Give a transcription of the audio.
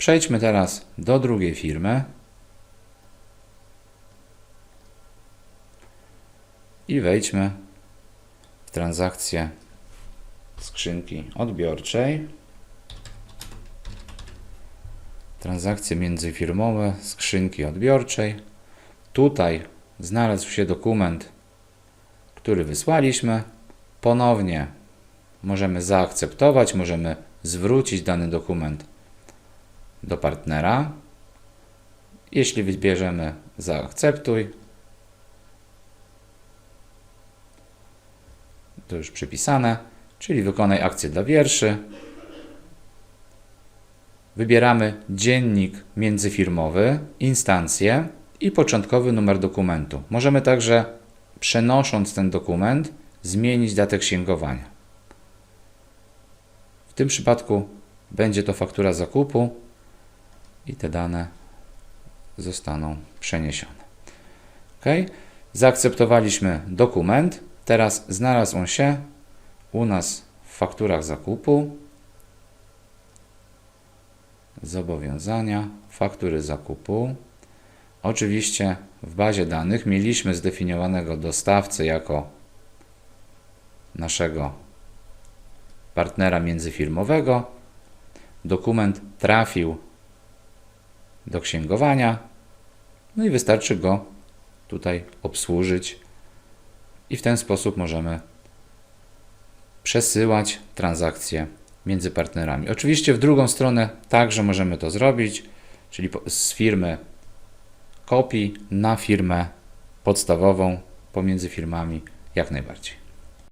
Przejdźmy teraz do drugiej firmy. I wejdźmy w transakcję skrzynki odbiorczej. Transakcje międzyfirmowe skrzynki odbiorczej. Tutaj znalazł się dokument, który wysłaliśmy. Ponownie możemy zaakceptować, możemy zwrócić dany dokument do partnera. Jeśli wybierzemy zaakceptuj, to już przypisane, czyli wykonaj akcję dla wierszy. Wybieramy dziennik międzyfirmowy, instancję i początkowy numer dokumentu. Możemy także, przenosząc ten dokument, zmienić datę księgowania. W tym przypadku będzie to faktura zakupu i te dane zostaną przeniesione. OK. Zaakceptowaliśmy dokument. Teraz znalazł on się u nas w fakturach zakupu. Zobowiązania, faktury zakupu. Oczywiście w bazie danych mieliśmy zdefiniowanego dostawcę jako naszego partnera międzyfirmowego. Dokument trafił do księgowania, no i wystarczy go tutaj obsłużyć i w ten sposób możemy przesyłać transakcje między partnerami. Oczywiście w drugą stronę także możemy to zrobić, czyli z firmy kopii na firmę podstawową pomiędzy firmami jak najbardziej.